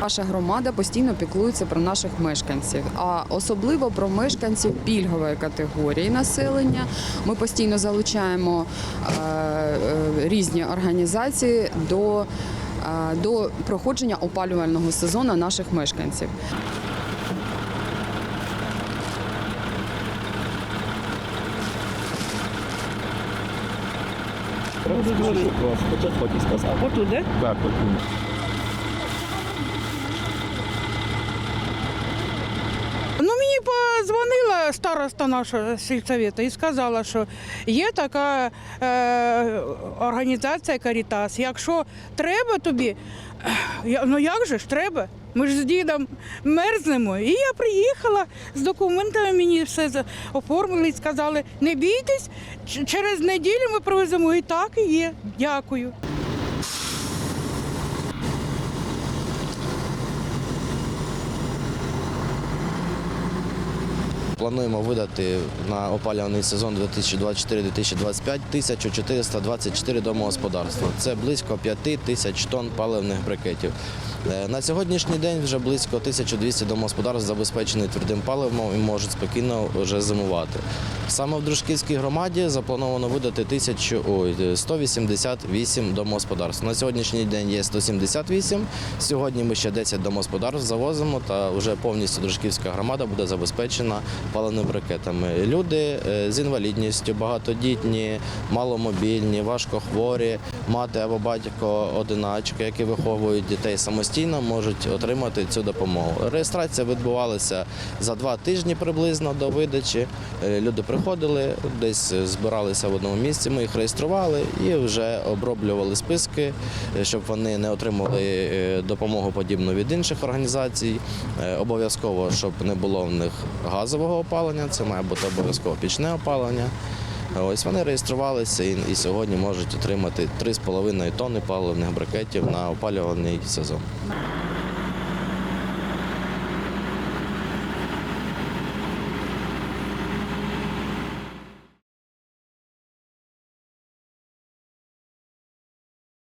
Наша громада постійно піклується про наших мешканців, а особливо про мешканців пільгової категорії населення. Ми постійно залучаємо е, е, різні організації до, е, до проходження опалювального сезону наших мешканців. Отуди? Так, от. Ну, мені позвонила староста нашого сільсовета і сказала, що є така е, організація Карітас. Якщо треба тобі, ну як же ж треба? Ми ж з дідом мерзнемо. І я приїхала з документами, мені все оформили і сказали, не бійтесь, через неділю ми привеземо. І так і є. Дякую. Плануємо видати на опалюваний сезон 2024-2025 1424 домогосподарства. Це близько 5 тисяч тонн паливних брикетів. Е, На сьогоднішній день вже близько 1200 домогосподарств забезпечені твердим паливом і можуть спокійно вже зимувати. Саме в Дружківській громаді заплановано видати 1000, ой, 188 домогосподарств. На сьогоднішній день є 178. Сьогодні ми ще 10 домогосподарств завозимо та вже повністю Дружківська громада буде забезпечена паливними брикетами. Люди е, з інвалідністю, багатодітні, маломобільні, важкохворі, мати або батько одиначки, які виховують дітей самостійно, можуть отримати цю допомогу. Реєстрація відбувалася за два тижні приблизно до видачі. Е, Люди приходили, десь збиралися в одному місці. Ми їх реєстрували і вже оброблювали списки, е, щоб вони не отримали е, допомогу подібну від інших організацій. Обов'язково, щоб не було в них газового опалення, це має бути обов'язково пічне опалення. Ось вони реєструвалися і, і сьогодні можуть отримати 3,5 тонни паливних брикетів на опалювальний сезон.